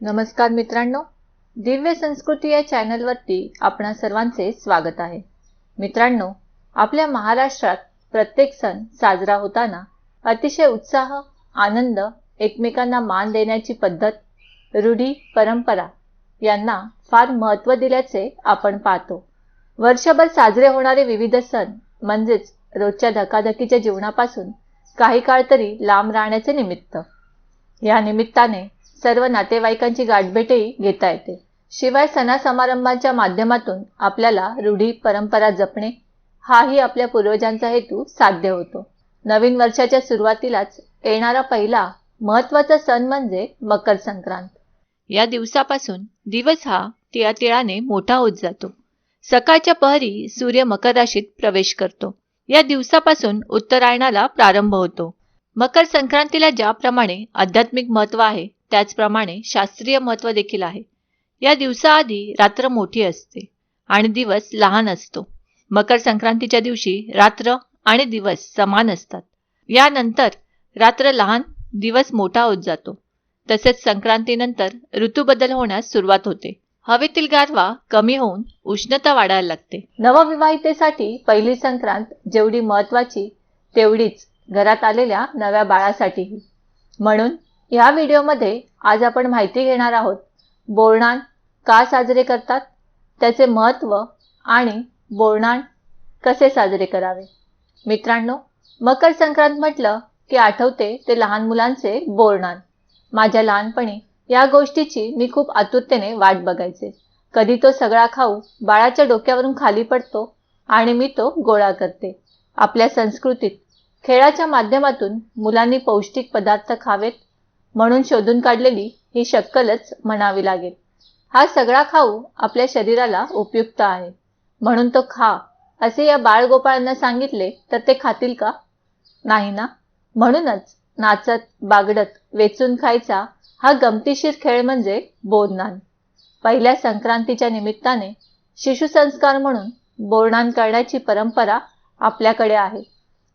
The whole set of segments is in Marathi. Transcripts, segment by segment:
नमस्कार मित्रांनो दिव्य संस्कृती या चॅनलवरती आपणा सर्वांचे स्वागत आहे. मित्रांनो आपल्या महाराष्ट्रात प्रत्येक सण साजरा होताना अतिशय उत्साह आनंद एकमेकांना मान देण्याची पद्धत रूढी परंपरा यांना फार महत्त्व दिल्याचे आपण पाहतो. वर्षभर साजरे होणारे विविध सण म्हणजेच रोजच्या धकाधकीच्या जीवनापासून काही काळ तरी लांब राहण्याचे निमित्त. या निमित्ताने सर्व नातेवाईकांची गाठभेटही घेता येते. शिवाय सणा समारंभांच्या माध्यमातून आपल्याला रूढी परंपरा जपणे हाही आपल्या पूर्वजांचा हेतू साध्य होतो. नवीन वर्षाच्या सुरुवातीलाच येणारा पहिला महत्त्वाचा सण म्हणजे मकर संक्रांत. या दिवसापासून दिवस हा तिळातिळाने मोठा होत जातो. सकाळच्या पहरी सूर्य मकर राशीत प्रवेश करतो. या दिवसापासून उत्तरायणाला प्रारंभ होतो. मकर संक्रांतीला ज्याप्रमाणे आध्यात्मिक महत्त्व आहे त्याचप्रमाणे शास्त्रीय महत्त्व देखील आहे. या दिवसाआधी रात्र मोठी असते आणि दिवस लहान असतो. मकर संक्रांतीच्या दिवशी रात्र आणि दिवस समान असतात. यानंतर रात्र लहान दिवस मोठा होत जातो. तसेच संक्रांतीनंतर ऋतूबदल होण्यास सुरुवात होते. हवेतील गारवा कमी होऊन उष्णता वाढायला लागते. नवविवाहितेसाठी पहिली संक्रांत जेवढी महत्वाची तेवढीच घरात आलेल्या नव्या बाळासाठीही. म्हणून या व्हिडिओमध्ये आज आपण माहिती घेणार आहोत बोरणाण का साजरे करतात त्याचे महत्त्व आणि बोरणाण कसे साजरे करावे. मित्रांनो मकर संक्रांत म्हटलं की आठवते ते लहान मुलांचे बोरणाण माझ्या लहानपणी या गोष्टीची मी खूप आतुरतेने वाट बघायचे. कधी तो सगळा खाऊ बाळाच्या डोक्यावरून खाली पडतो आणि मी तो गोळा करते. आपल्या संस्कृतीत खेळाच्या माध्यमातून मुलांनी पौष्टिक पदार्थ खावेत म्हणून शोधून काढलेली ही शक्कलच म्हणावी लागेल. हा सगळा खाऊ आपल्या शरीराला उपयुक्त आहे. म्हणून तो खा. असे या बाळगोपाळांना सांगितले तर ते खातील का? नाही ना? म्हणूनच नाचत बागडत वेचून खायचा हा गमतीशीर खेळ म्हणजे बोरनान पहिल्या संक्रांतीच्या निमित्ताने शिशुसंस्कार म्हणून बोरनान करण्याची परंपरा आपल्याकडे आहे.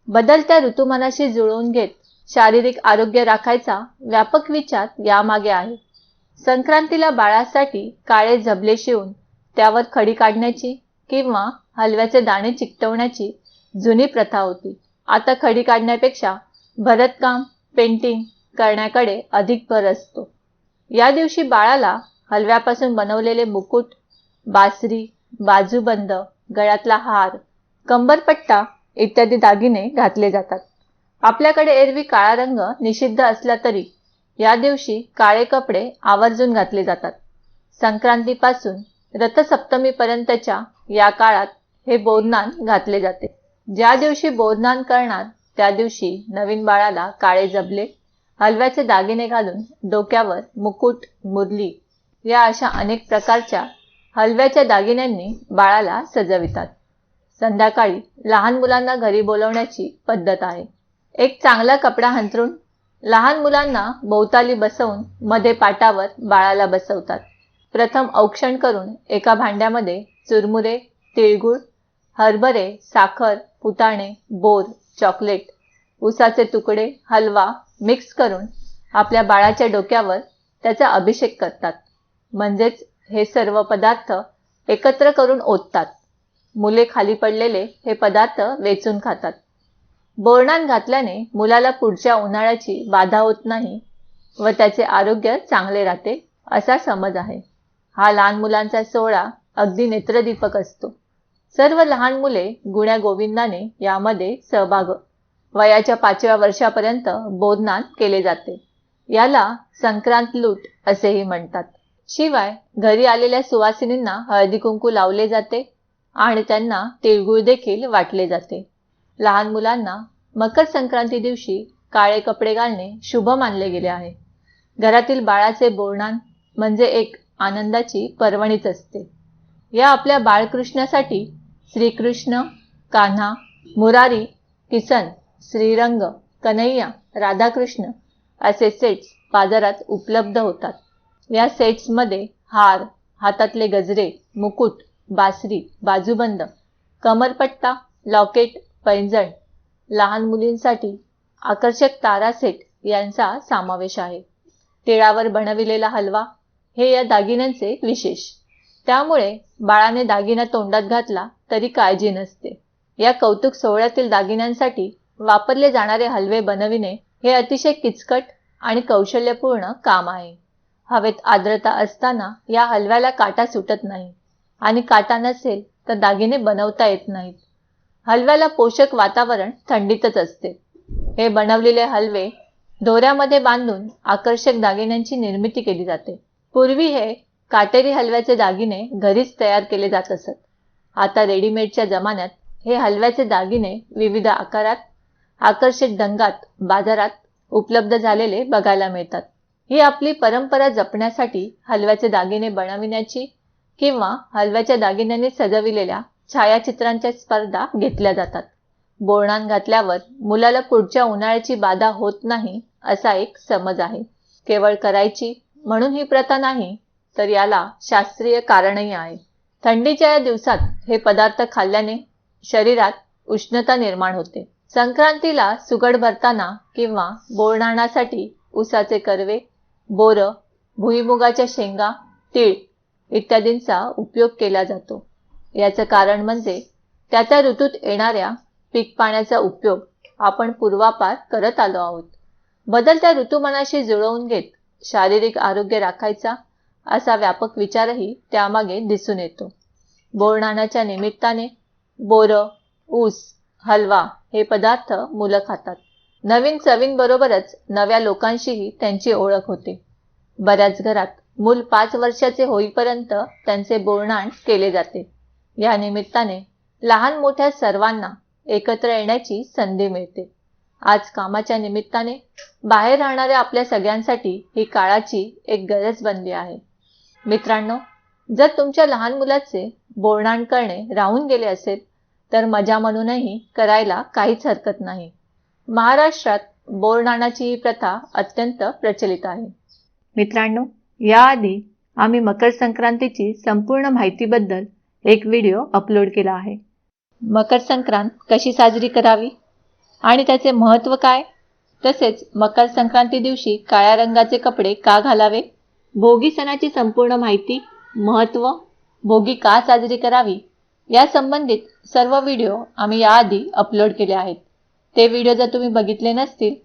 बदलत्या ऋतुमानाशी जुळवून घेत शारीरिक आरोग्य राखायचा व्यापक विचार यामागे आहे. संक्रांतीला बाळासाठी काळे झबले शिवून त्यावर खडी काढण्याची किंवा हलव्याचे दाणे चिकटवण्याची जुनी प्रथा होती. आता खडी काढण्यापेक्षा भरतकाम पेंटिंग करण्याकडे अधिक भर असतो. या दिवशी बाळाला हलव्यापासून बनवलेले मुकुट बासरी बाजूबंद गळ्यातला हार कंबरपट्टा इत्यादी दागिने घातले जातात. आपल्याकडे एरवी काळा रंग निषिद्ध असला तरी या दिवशी काळे कपडे आवर्जून घातले जातात. संक्रांतीपासून रथसप्तमीपर्यंतच्या या काळात हे बोरनान घातले जाते. ज्या दिवशी बोरनान करणार त्या दिवशी नवीन बाळाला काळे जबले हलव्याचे दागिने घालून डोक्यावर मुकुट मुरली या अशा अनेक प्रकारच्या हलव्याच्या दागिन्यांनी बाळाला सजवितात. संध्याकाळी लहान मुलांना घरी बोलवण्याची पद्धत आहे. एक चांगला कपडा हंतरून लहान मुलांना भोवताली बसवून मध्ये पाटावर बाळाला बसवतात. प्रथम औक्षण करून एका भांड्यामध्ये चुरमुरे तिळगुळ हरभरे साखर फुटाणे बोर चॉकलेट उसाचे तुकडे हलवा मिक्स करून आपल्या बाळाच्या डोक्यावर त्याचा अभिषेक करतात. म्हणजेच हे सर्व पदार्थ एकत्र करून ओततात. मुले खाली पडलेले हे पदार्थ वेचून खातात. बोरणात घातल्याने मुलाला पुढच्या उन्हाळ्याची बाधा होत नाही व त्याचे आरोग्य चांगले राहते असा समज आहे. हा लहान मुलांचा सोहळा अगदी नेत्रदीपक असतो. सर्व लहान मुले गुण्या गोविंदाने यामध्ये सहभाग वयाच्या पाचव्या वर्षापर्यंत बोधनात केले जाते. याला संक्रांत लूट असेही म्हणतात. शिवाय घरी आलेल्या सुवासिनींना हळदी कुंकू लावले जाते आणि त्यांना तिळगुळ देखील वाटले जाते. लहान मुलांना मकर संक्रांती दिवशी काळे कपडे घालणे शुभ मानले गेले आहे. घरातील बाळाचे बोरणान म्हणजे एक आनंदाची पर्वणीच असते. या आपल्या बाळकृष्णासाठी श्रीकृष्ण कान्हा मुरारी किसन श्रीरंग कन्हैया राधाकृष्ण असे सेट्स बाजारात उपलब्ध होतात. या सेट्समध्ये हार हातातले गजरे मुकुट बासरी बाजूबंद कमरपट्टा लॉकेट पैंजण लहान मुलींसाठी आकर्षक तारा सेट यांचा समावेश आहे. तिळावर बनविलेला हलवा हे या दागिन्यांचे विशेष. त्यामुळे बाळाने दागिना तोंडात घातला तरी काळजी नसते. या कौतुक सोहळ्यातील दागिन्यांसाठी वापरले जाणारे हलवे बनविणे हे अतिशय किचकट आणि कौशल्यपूर्ण काम आहे. हवेत आर्द्रता असताना या हलव्याला काटा सुटत नाही. आणि काटा नसेल तर दागिने बनवता येत नाहीत. हलव्याला पोषक वातावरण थंडीतच असते. हे बनवलेले हलवे दोऱ्यामध्ये बांधून आकर्षक दागिन्यांची निर्मिती केली जाते. पूर्वी हे काटेरी हलव्याचे दागिने घरीच तयार केले जात असत. आता रेडीमेडच्या जमान्यात हे हलव्याचे दागिने विविध आकारात आकर्षक ढंगात बाजारात उपलब्ध झालेले बघायला मिळतात. ही आपली परंपरा जपण्यासाठी हलव्याचे दागिने बनविण्याची किंवा हलव्याच्या दागिन्यांनी सजविलेल्या छायाचित्रांच्या स्पर्धा घेतल्या जातात. बोरणान घातल्यावर मुलाला पुढच्या उन्हाळ्याची बाधा होत नाही असा एक समज आहे. केवळ करायची म्हणून ही प्रथा नाही तर याला शास्त्रीय कारणही आहे. थंडीच्या या दिवसात हे पदार्थ खाल्ल्याने शरीरात उष्णता निर्माण होते. संक्रांतीला सुगड भरताना किंवा बोरणाणासाठी उसाचे कर्वे बोरं भुईमुगाच्या शेंगा तीळ इत्यादींचा उपयोग केला जातो. याचं कारण म्हणजे त्या त्या ऋतूत येणाऱ्या पीक पाण्याचा उपयोग आपण पूर्वापार करत आलो आहोत. बदलत्या ऋतुमानाशी जुळवून घेत शारीरिक आरोग्य राखायचा असा व्यापक विचारही त्यामागे दिसून येतो. बोरनाण्याच्या निमित्ताने बोर ऊस हलवा हे पदार्थ मुलं खातात. नवीन चवींबरोबरच नव्या लोकांशीही त्यांची ओळख होते. बऱ्याच घरात मूल पाच वर्षाचे होईपर्यंत त्यांचे बोरणाण केले जाते. या निमित्ताने लहान मोठ्या सर्वांना एकत्र येण्याची संधी मिळते. आज कामाच्या निमित्ताने बाहेर राहणाऱ्या आपल्या सगळ्यांसाठी ही काळाची एक गरज बनली आहे. मित्रांनो जर तुमच्या लहान मुलाचे बोरणाण करणे राहून गेले असेल तर मजा म्हणूनही करायला काहीच हरकत नाही. महाराष्ट्रात बोरणाणाची ही प्रथा अत्यंत प्रचलित आहे. मित्रांनो याआधी आम्ही मकर संक्रांतीची संपूर्ण माहितीबद्दल एक व्हिडिओ अपलोड केला आहे. मकर संक्रांत कशी साजरी करावी? आणि त्याचे महत्त्व काय? तसेच मकर संक्रांती दिवशी काळ्या रंगाचे कपडे का घालावे? भोगी सणाची संपूर्ण माहिती महत्त्व भोगी का साजरी करावी या संबंधित सर्व व्हिडिओ आम्ही याआधी अपलोड केले आहेत. ते व्हिडिओ जर तुम्ही बघितले नसतील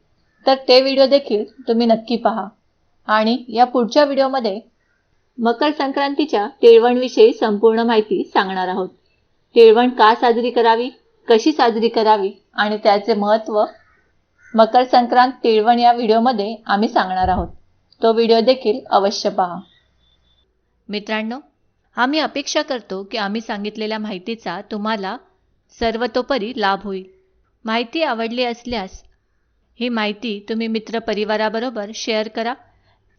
तर ते व्हिडिओ देखील तुम्ही नक्की पहा. आणि या पुढच्या व्हिडिओमध्ये मकर संक्रांतीच्या तिळवणविषयी संपूर्ण माहिती सांगणार आहोत. तिळवण का साजरी करावी कशी साजरी करावी आणि त्याचे महत्त्व मकर संक्रांत तिळवण या व्हिडिओमध्ये आम्ही सांगणार आहोत. तो व्हिडिओ देखील अवश्य पहा. मित्रांनो आम्ही अपेक्षा करतो की आम्ही सांगितलेल्या माहितीचा तुम्हाला सर्वतोपरी लाभ होईल. माहिती आवडली असल्यास ही माहिती तुम्ही मित्रपरिवाराबरोबर शेअर करा